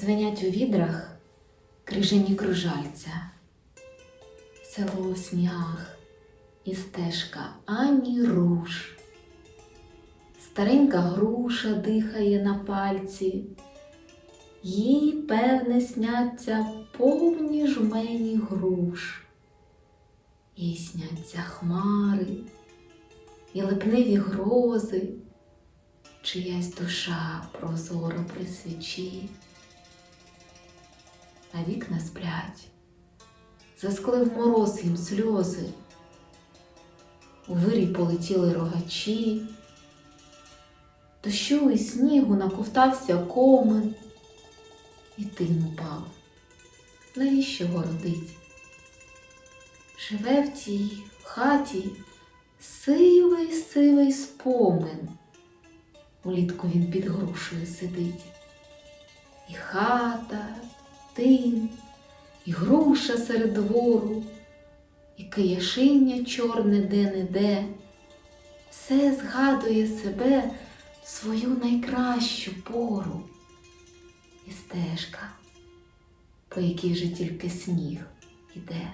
Дзвенять у відрах крижані кружальця, село у снігах і стежка ані руш. Старенька груша дихає на пальці, їй, певне, сняться повні жмені груш. Їй сняться хмари і липневі грози, чиясь душа прозоро при свічі. А вікна сплять, засклив мороз їм сльози, у вирій полетіли рогачі, дощу і снігу наковтався комен, і тин упав. Навіщо городить? Живе в тій хаті сивий сивий спомин. Улітку він під грушею сидить. І хата, тин, і груша серед двору, і кияшиння чорне де-не-де. Все згадує себе свою найкращу пору. І стежка, по якій же тільки сніг іде.